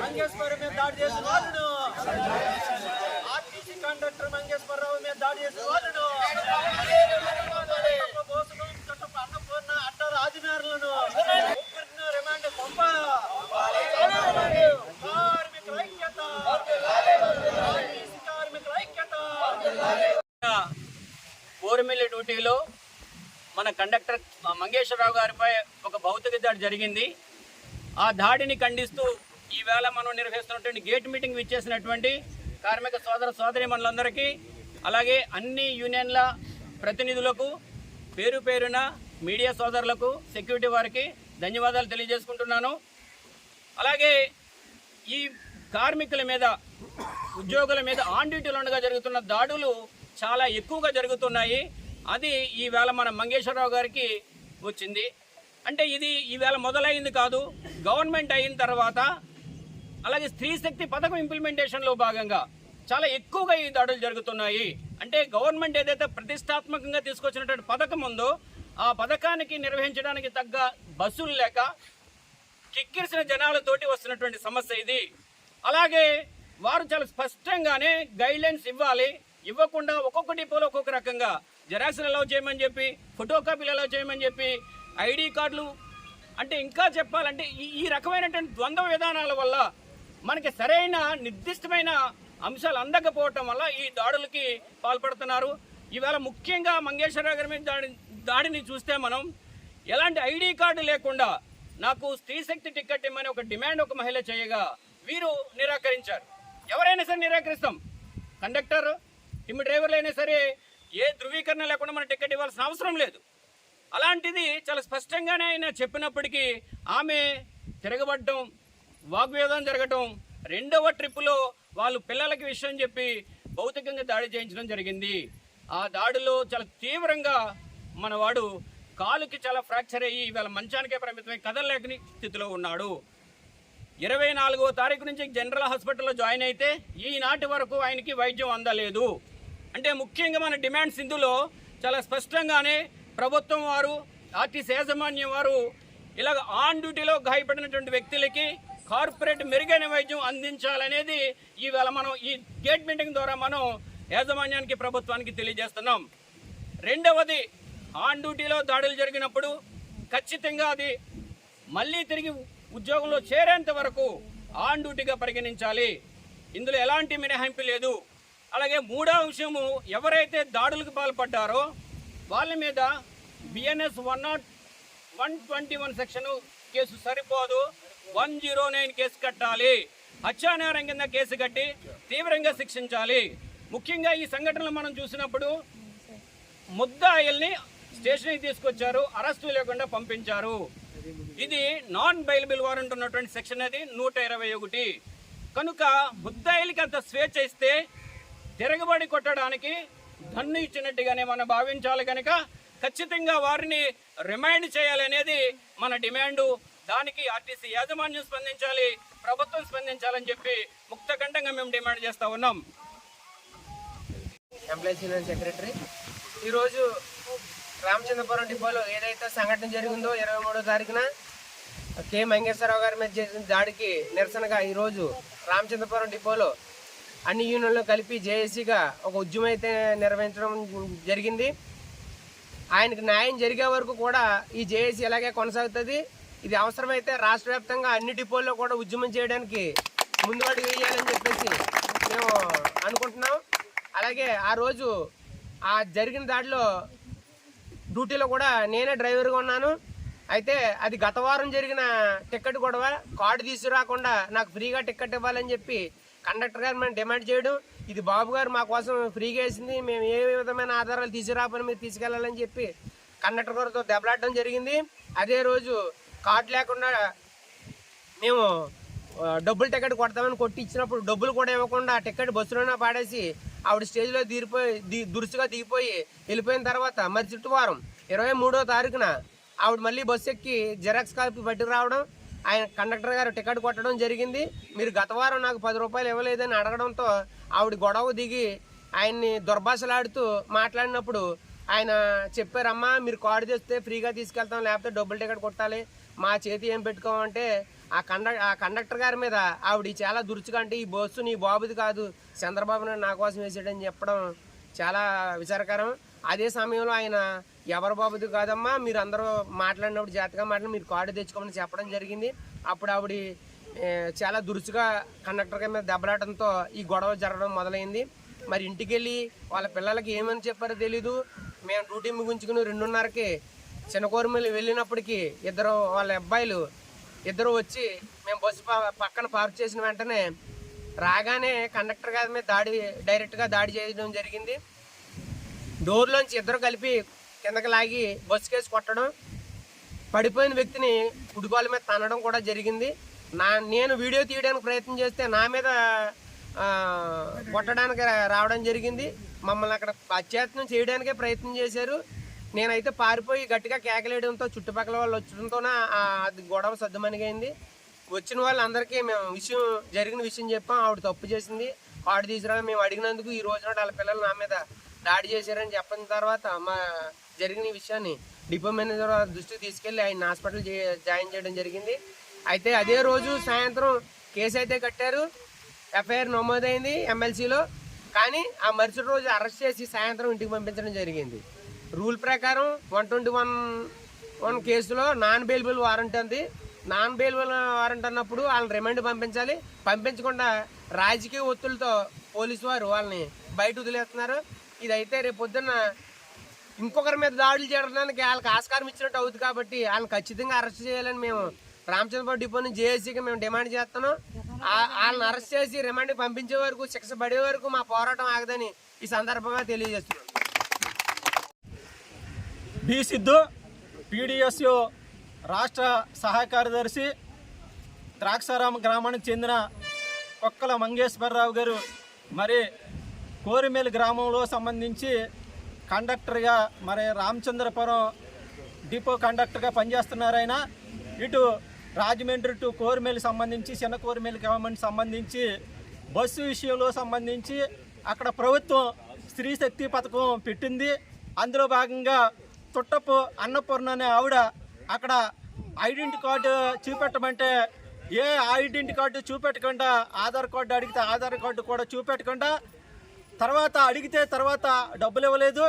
మంగేశ్వరం మీద దాడి చేసిన వాళ్ళను ఆర్టీసీ కండక్టర్ మంగేశ్వరరావు మీద దాడి చేసిన వాళ్ళను చుట్టూ పోసుకొని చుట్టూ అన్నపూర్ణ అట్ట రాజమేరలను ముగ్గురిని రిమాండ్ పంప. కార్మికుల ఐక్యత. కార్మికుల ఐక్యత. కోరిమిల్లి డ్యూటీలో మన కండక్టర్ మంగేశ్వరరావు గారిపై ఒక భౌతిక దాడి జరిగింది. ఆ దాడిని ఖండిస్తూ ఈవేళ మనం నిర్వహిస్తున్నటువంటి గేట్ మీటింగ్ విచ్చేసినటువంటి కార్మిక సోదర సోదరి మనులందరికీ అలాగే అన్ని యూనియన్ల ప్రతినిధులకు పేరు పేరున మీడియా సోదరులకు సెక్యూరిటీ వారికి ధన్యవాదాలు తెలియజేసుకుంటున్నాను. అలాగే ఈ కార్మికుల మీద ఉద్యోగుల మీద ఆన్ డ్యూటీలో ఉండగా జరుగుతున్న దాడులు చాలా ఎక్కువగా జరుగుతున్నాయి. అది ఈవేళ మన మంగేశ్వరరావు గారికి వచ్చింది. అంటే ఇది ఈవేళ మొదలైంది కాదు. గవర్నమెంట్ అయిన తర్వాత అలాగే స్త్రీ శక్తి పథకం ఇంప్లిమెంటేషన్లో భాగంగా చాలా ఎక్కువగా ఈ దాడులు జరుగుతున్నాయి. అంటే గవర్నమెంట్ ఏదైతే ప్రతిష్టాత్మకంగా తీసుకొచ్చినటువంటి పథకం ఉందో ఆ పథకానికి నిర్వహించడానికి తగ్గ బస్సులు లేక కిక్కిరిసిన జనాలతోటి వస్తున్నటువంటి సమస్య ఇది. అలాగే వారు చాలా స్పష్టంగానే గైడ్లైన్స్ ఇవ్వాలి. ఇవ్వకుండా ఒక్కొక్క డిపోలో ఒక్కొక్క రకంగా. జెరాక్స్లు అలౌ చేయమని చెప్పి ఫోటో కాపీలు అలౌ చేయమని చెప్పి ఐడి కార్డులు. అంటే ఇంకా చెప్పాలంటే ఈ ఈ రకమైనటువంటి ద్వంద్వ విధానాల వల్ల మనకి సరైన నిర్దిష్టమైన అంశాలు అందకపోవటం వల్ల ఈ దాడులకి పాల్పడుతున్నారు. ఈవేళ ముఖ్యంగా మంగేశ్వరరావు గారి మీద దాడి దాడిని చూస్తే మనం ఎలాంటి ఐడి కార్డు లేకుండా నాకు స్త్రీశక్తి టికెట్ ఇమ్మని ఒక డిమాండ్ ఒక మహిళ చేయగా వీరు నిరాకరించారు. ఎవరైనా సరే నిరాకరిస్తాం. కండక్టర్ టిమ్ డ్రైవర్లు అయినా సరే ఏ ధృవీకరణ లేకుండా మన టికెట్ ఇవ్వాల్సిన అవసరం లేదు. అలాంటిది చాలా స్పష్టంగానే ఆయన చెప్పినప్పటికీ ఆమె తిరగబడటం వాగ్వేదం జరగటం రెండవ ట్రిప్పులో వాళ్ళు పిల్లలకి విషయం చెప్పి భౌతికంగా దాడి చేయించడం జరిగింది. ఆ దాడిలో చాలా తీవ్రంగా మనవాడు కాలుకి చాలా ఫ్రాక్చర్ అయ్యి ఇవాళ మంచానికే పరిమితమై కదలలేకని స్థితిలో ఉన్నాడు. ఇరవై నాలుగో తారీఖు నుంచి జనరల్ హాస్పిటల్లో జాయిన్ అయితే ఈనాటి వరకు ఆయనకి వైద్యం అందలేదు. అంటే ముఖ్యంగా మన డిమాండ్స్ ఇందులో చాలా స్పష్టంగానే ప్రభుత్వం వారు ఆర్టీసీ యాజమాన్యం వారు ఇలాగ ఆన్ డ్యూటీలో గాయపడినటువంటి వ్యక్తులకి కార్పొరేట్ మెరుగైన వైద్యం అందించాలనేది ఈవేళ మనం ఈ గేట్ మీటింగ్ ద్వారా మనం యాజమాన్యానికి ప్రభుత్వానికి తెలియజేస్తున్నాం. రెండవది ఆన్ డ్యూటీలో దాడులు జరిగినప్పుడు ఖచ్చితంగా అది మళ్ళీ తిరిగి ఉద్యోగంలో చేరేంత వరకు ఆన్ డ్యూటీగా పరిగణించాలి. ఇందులో ఎలాంటి మినహాయింపు లేదు. అలాగే మూడో అంశము ఎవరైతే దాడులకు పాల్పడ్డారో వాళ్ళ మీద BNS one naught one twenty one section case సరిపోదు. వన్ జీరో నైన్ కేసు కట్టాలి. హత్యానేరం కింద కేసు కట్టి తీవ్రంగా శిక్షించాలి. ముఖ్యంగా ఈ సంఘటనలు మనం చూసినప్పుడు ముద్దాయిల్ని స్టేషన్కి తీసుకొచ్చారు. అరెస్టు లేకుండా పంపించారు. ఇది నాన్ బైలబుల్ వారెంట్ ఉన్నటువంటి సెక్షన్ అది నూట ఇరవై ఒకటి. కనుక ముద్దాయిలకి అంత స్వేచ్ఛ ఇస్తే తిరగబడి కొట్టడానికి దన్ను ఇచ్చినట్టుగానే మనం భావించాలి కనుక ఖచ్చితంగా వారిని రిమైండ్ చేయాలనేది మన డిమాండు. దానికి ఆర్టీసీ యాజమాన్యం స్పందించాలి ప్రభుత్వం స్పందించాలని చెప్పి ముక్తఖండంగా మేము డిమాండ్ చేస్తూ ఉన్నాం. ఎంప్లాయీస్ యూనియన్ సెక్రటరీ ఈరోజు రామచంద్రపురం డిపోలో ఏదైతే సంఘటన జరిగిందో ఇరవై మూడో తారీఖున కె. మంగేశ్వరరావు గారి మీద చేసిన దాడికి నిరసనగా ఈరోజు రామచంద్రపురం డిపోలో అన్ని యూనియన్లు కలిపి జేఏసీగా ఒక ఉద్యమం అయితే నిర్వహించడం జరిగింది. ఆయనకు న్యాయం జరిగే వరకు కూడా ఈ జేఏసీ ఇలాగే కొనసాగుతుంది ఇది అవసరమైతే రాష్ట్ర వ్యాప్తంగా అన్ని డిపోల్లో కూడా ఉద్యమం చేయడానికి ముందు అడుగు వేయాలని చెప్పేసి మేము అనుకుంటున్నాం. అలాగే ఆ రోజు ఆ జరిగిన దాడిలో డ్యూటీలో కూడా నేనే డ్రైవర్గా ఉన్నాను. అయితే అది గత వారం జరిగిన టికెట్ గొడవ కార్డు తీసుకురాకుండా నాకు ఫ్రీగా టికెట్ ఇవ్వాలని చెప్పి కండక్టర్ గారు మేము డిమాండ్ చేయడం ఇది బాబు గారు మా కోసం ఫ్రీగా వేసింది మేము ఏ విధమైన ఆధారాలు తీసుకురాపని మీరు తీసుకెళ్ళాలని చెప్పి కండక్టర్ గారితో దెబ్బలాడడం జరిగింది. అదే రోజు కార్డు లేకుండా మేము డబ్బులు టికెట్ కొడతామని కొట్టి ఇచ్చినప్పుడు డబ్బులు కూడా ఇవ్వకుండా టికెట్ బస్సులోనే పాడేసి ఆవిడ స్టేజ్లో దిగిపోయి ది దురుసుగా దిగిపోయి వెళ్ళిపోయిన తర్వాత మరి చుట్టువారం ఇరవై మూడో తారీఖున ఆవిడ మళ్ళీ బస్సు ఎక్కి జెరాక్స్ కాపీ పట్టుకు రావడం ఆయన కండక్టర్ గారు టికెట్ కొట్టడం జరిగింది. మీరు గత వారం నాకు పది రూపాయలు ఇవ్వలేదని అడగడంతో ఆవిడ గొడవ దిగి ఆయన్ని దుర్భాషలాడుతూ మాట్లాడినప్పుడు ఆయన చెప్పారమ్మా మీరు కార్డు తెస్తే ఫ్రీగా తీసుకెళ్తాం లేకపోతే డబ్బులు టికెట్ కొట్టాలి. మా చేతి ఏం పెట్టుకోమంటే ఆ కండక్ ఆ కండక్టర్ గారి మీద ఆవిడ చాలా దురుచుగా అంటే ఈ బస్సు నీ బాబుది కాదు చంద్రబాబు నాయుడు నా కోసం వేసాడని చెప్పడం చాలా విచారకరం. అదే సమయంలో ఆయన ఎవరి బాబుది కాదమ్మా మీరు అందరూ మాట్లాడినప్పుడు జాతగా మాట్లాడి మీరు కార్డు తెచ్చుకోమని చెప్పడం జరిగింది. అప్పుడు ఆవిడ చాలా దురుసుగా కండక్టర్ మీద దెబ్బలాటంతో ఈ గొడవ జరగడం మొదలైంది. మరి ఇంటికి వెళ్ళి వాళ్ళ పిల్లలకి ఏమని చెప్పారో తెలీదు. మేము డ్యూటీ ముగించుకుని రెండున్నరకి చిన్నకోరమల్లి వెళ్ళినప్పటికీ ఇద్దరు వాళ్ళ అబ్బాయిలు ఇద్దరు వచ్చి మేము బస్సు పక్కన పార్క్ చేసిన వెంటనే రాగానే కండక్టర్ గారి మీద దాడి డైరెక్ట్గా దాడి చేయడం జరిగింది. డోర్లోంచి ఇద్దరు కలిపి కిందకి లాగి బస్సు కేసు కొట్టడం పడిపోయిన వ్యక్తిని గుడిపాల మీద తనడం కూడా జరిగింది. నా నేను వీడియో తీయడానికి ప్రయత్నం చేస్తే నా మీద కొట్టడానికి రా- రావడం జరిగింది. మమ్మల్ని అక్కడ అత్యాత్నం చేయడానికే ప్రయత్నం చేశారు. నేనైతే పారిపోయి గట్టిగా కేకలేయడంతో చుట్టుపక్కల వాళ్ళు వచ్చడంతోన అది గొడవ సర్దుమణిగైంది వచ్చిన వాళ్ళందరికీ మేము విషయం జరిగిన విషయం చెప్పాం. ఆవిడ తప్పు చేసింది. ఆవిడ తీసుకురా మేము అడిగినందుకు ఈ రోజున వాళ్ళ పిల్లలు నా మీద దాడి చేశారని చెప్పిన తర్వాత మా జరిగిన విషయాన్ని డిపో మేనేజర్ దృష్టికి తీసుకెళ్ళి ఆయన హాస్పిటల్ జాయిన్ చేయడం జరిగింది. అయితే అదే రోజు సాయంత్రం కేసు అయితే కట్టారు. ఎఫ్ఐఆర్ నమోదైంది ఎమ్మెల్సీలో. కానీ ఆ మరుసటి రోజు అరెస్ట్ చేసి సాయంత్రం ఇంటికి పంపించడం జరిగింది. రూల్ ప్రకారం వన్ ట్వంటీ వన్ వన్ కేసులో నాన్ బెయిల్బుల్ వారెంట్ ఉంది. నాన్ బెయిలబుల్ వారెంట్ అన్నప్పుడు వాళ్ళని రిమాండ్ పంపించాలి. పంపించకుండా రాజకీయ ఒత్తులతో పోలీసు వారు వాళ్ళని బయట వదిలేస్తున్నారు. ఇదైతే రేపు పొద్దున్న ఇంకొకరి మీద దాడులు చేయడానికి వాళ్ళకి ఆస్కారం ఇచ్చినట్టు అవుతుంది కాబట్టి వాళ్ళని ఖచ్చితంగా అరెస్ట్ చేయాలని మేము రామచంద్రబాబు డిపో నుంచి జేఏసీకి మేము డిమాండ్ చేస్తున్నాం. వాళ్ళని అరెస్ట్ చేసి రిమాండ్ పంపించే వరకు శిక్ష పడే వరకు మా పోరాటం ఆగదని ఈ సందర్భంగా తెలియజేస్తున్నాం. బి సిద్ధు పీడిఎస్యు రాష్ట్ర సహాయ కార్యదర్శి ద్రాక్షారామ గ్రామానికి చెందిన కొక్కల మంగేశ్వరరావు గారు మరి కోరిమేలు గ్రామంలో సంబంధించి కండక్టర్గా మరి రామచంద్రపురం డిపో కండక్టర్గా పనిచేస్తున్నారు ఆయన. ఇటు రాజమండ్రి టు కోరిమేలు సంబంధించి చిన్న కోరిమేలు గవర్నమెంట్ సంబంధించి బస్సు విషయంలో సంబంధించి అక్కడ ప్రభుత్వం స్త్రీ శక్తి పథకం పెట్టింది. అందులో భాగంగా తుట్టపు అన్నపూర్ణ అనే ఆవిడ అక్కడ ఐడెంటి కార్డు చూపెట్టమంటే ఏ ఐడెంటి కార్డు చూపెట్టకుండా ఆధార్ కార్డు అడిగితే ఆధార్ కార్డు కూడా చూపెట్టకుండా తర్వాత అడిగితే తర్వాత డబ్బులు ఇవ్వలేదు.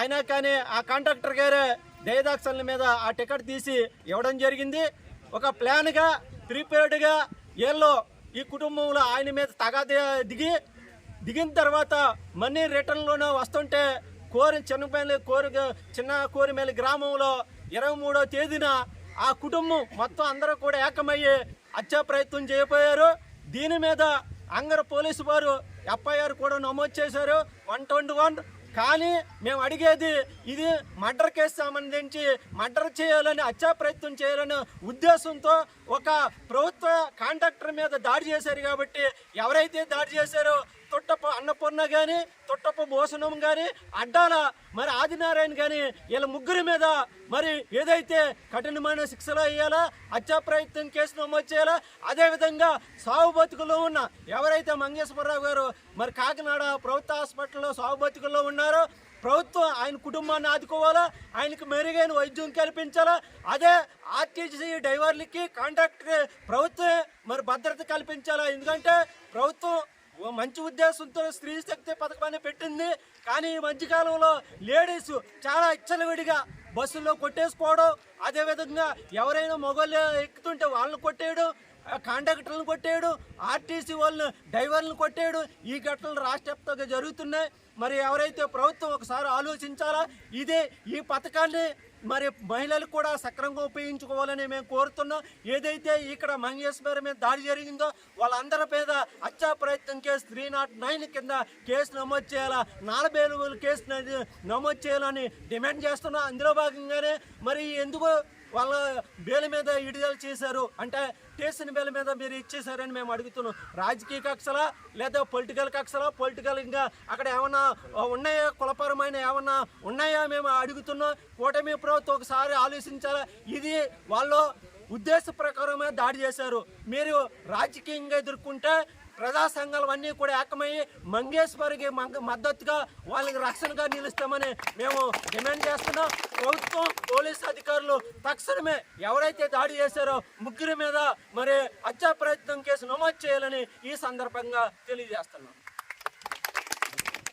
అయినా కానీ ఆ కాంట్రాక్టర్ గారే దయదాక్షల మీద ఆ టికెట్ తీసి ఇవ్వడం జరిగింది. ఒక ప్లాన్గా ప్రిపేర్డ్గా ఏళ్ళు ఈ కుటుంబంలో ఆయన మీద తగాదే దిగి దిగిన తర్వాత మనీ రిటర్న్లోనే వస్తుంటే కోరి చిన్నపల్లి కోరి చిన్న కోరిమేలి గ్రామంలో ఇరవై మూడో తేదీన ఆ కుటుంబం మొత్తం అందరూ కూడా ఏకమయ్యి హత్యా ప్రయత్నం చేయబోయారు. దీని మీద అంగర పోలీసు వారు ఎఫ్ఐఆర్ కూడా నమోదు చేశారు. One twenty one. కానీ మేము అడిగేది ఇది మర్డర్ కేసు సంబంధించి మర్డర్ చేయాలని హత్యా ప్రయత్నం చేయాలని ఉద్దేశంతో ఒక ప్రభుత్వ కాంట్రాక్టర్ మీద దాడి చేశారు కాబట్టి ఎవరైతే దాడి చేశారో తొట్టప్ప అన్నపూర్ణ కానీ తొట్టప్ప భూషణం కానీ అడ్డాల మరి ఆదినారాయణ కానీ వీళ్ళ ముగ్గురి మీద మరి ఏదైతే కఠినమైన శిక్షలు వేయాలా హత్యా ప్రయత్నం కేసు నమోదు చేయాలా అదేవిధంగా సాగు బతుకుల్లో ఉన్న ఎవరైతే మంగేశ్వరరావు గారు మరి కాకినాడ ప్రభుత్వ హాస్పిటల్లో సాగు బతుకుల్లో ఉన్నారో ప్రభుత్వం ఆయన కుటుంబాన్ని ఆదుకోవాలా ఆయనకు మెరుగైన వైద్యం కల్పించాలా అదే ఆర్టీసీ డ్రైవర్లకి కాంట్రాక్ట్కి ప్రభుత్వం మరి భద్రత కల్పించాలా ఎందుకంటే ప్రభుత్వం మంచి ఉద్దేశంతో స్త్రీ శక్తి పథకాన్ని పెట్టింది. కానీ ఈ మధ్యకాలంలో లేడీస్ చాలా ఇచ్చలవిడిగా బస్సుల్లో కొట్టేసుకోవడం అదేవిధంగా ఎవరైనా మొగలు ఎక్కుతుంటే వాళ్ళని కొట్టేయడం కాంట్రాక్టర్లను కొట్టాడు ఆర్టీసీ వాళ్ళను డ్రైవర్లను కొట్టాడు. ఈ ఘటనలు రాష్ట్ర వ్యాప్తంగా జరుగుతున్నాయి. మరి ఎవరైతే ప్రభుత్వం ఒకసారి ఆలోచించాలా? ఇదే ఈ పథకాన్ని మరి మహిళలు కూడా సక్రమంగా ఉపయోగించుకోవాలని మేము కోరుతున్నాం. ఏదైతే ఇక్కడ మంగేశ్వరి మీద దాడి జరిగిందో వాళ్ళందరి మీద హత్యా ప్రయత్నం కేసు త్రీ నాట్ నైన్ కింద కేసు నమోదు చేయాలా? నాలుగు కేసు నమోదు చేయాలని డిమాండ్ చేస్తున్నాం. అందులో భాగంగానే మరి ఎందుకు వాళ్ళ బేల మీద విడుదల చేశారు. అంటే స్టేషన్ బేల మీద మీరు ఇచ్చేసారని మేము అడుగుతున్నాం. రాజకీయ కక్షలా లేదా పొలిటికల్ కక్షలా? పొలిటికల్గా అక్కడ ఏమన్నా ఉన్నాయా? కులపరమైన ఏమన్నా ఉన్నాయా మేము అడుగుతున్నాం. కూటమి ప్రభుత్వం ఒకసారి ఆలోచించాలా? ఇది వాళ్ళు ఉద్దేశ ప్రకారమే దాడి చేశారు. మీరు రాజకీయంగా ఎదుర్కొంటే ప్రజా సంఘాలన్నీ కూడా ఏకమయ్యి మంగేశ్వరికి మద్దతుగా వాళ్ళకి రక్షణగా నిలుస్తామని మేము డిమాండ్ చేస్తున్నాం. ప్రభుత్వం పోలీస్ అధికారులు తక్షణమే ఎవరైతే దాడి చేశారో ముగ్గురి మీద మరి హత్యా ప్రయత్నం కేసు నమోదు చేయాలని ఈ సందర్భంగా తెలియజేస్తున్నాం.